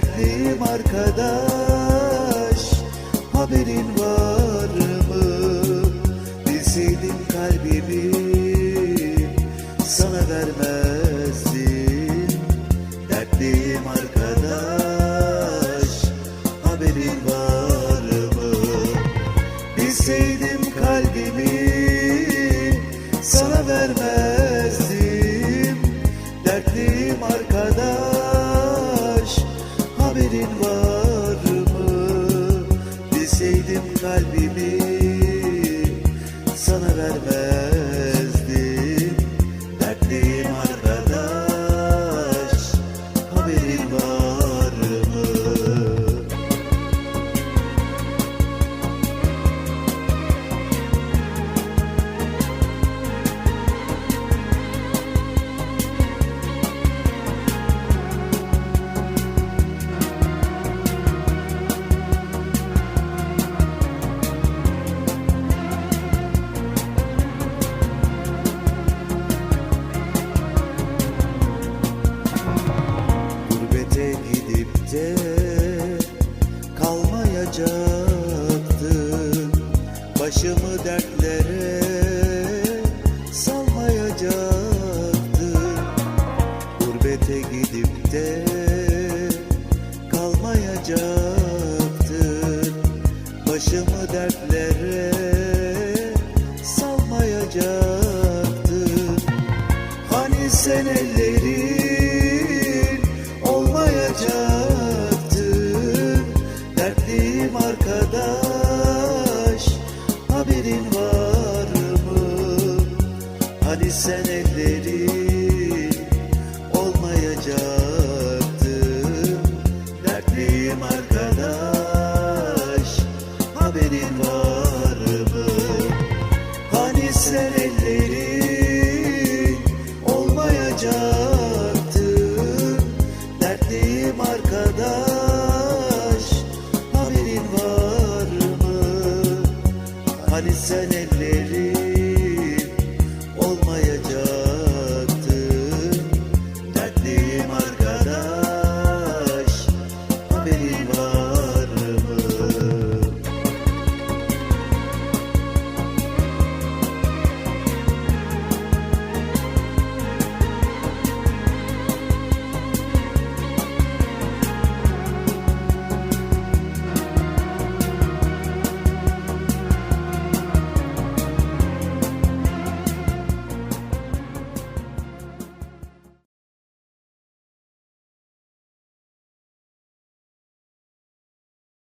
Dertliyim arkadaş haberin var mı? Bilseydim kalbimi sana vermezdim Dertliyim arkadaş haberin var mı? Bilseydim kalbimi sana vermezdim haberin var mı? Bilseydim kalbimi sana vermezdim Başımı dertlere salmayacaktın Gurbete gidip de kalmayacaktın Başımı dertlere Hani sen ellerin olmayacaktı Dertliyim arkadaş haberin var mı? Hani sen ellerin olmayacaktı Dertliyim arkadaş haberin var mı? Hani sen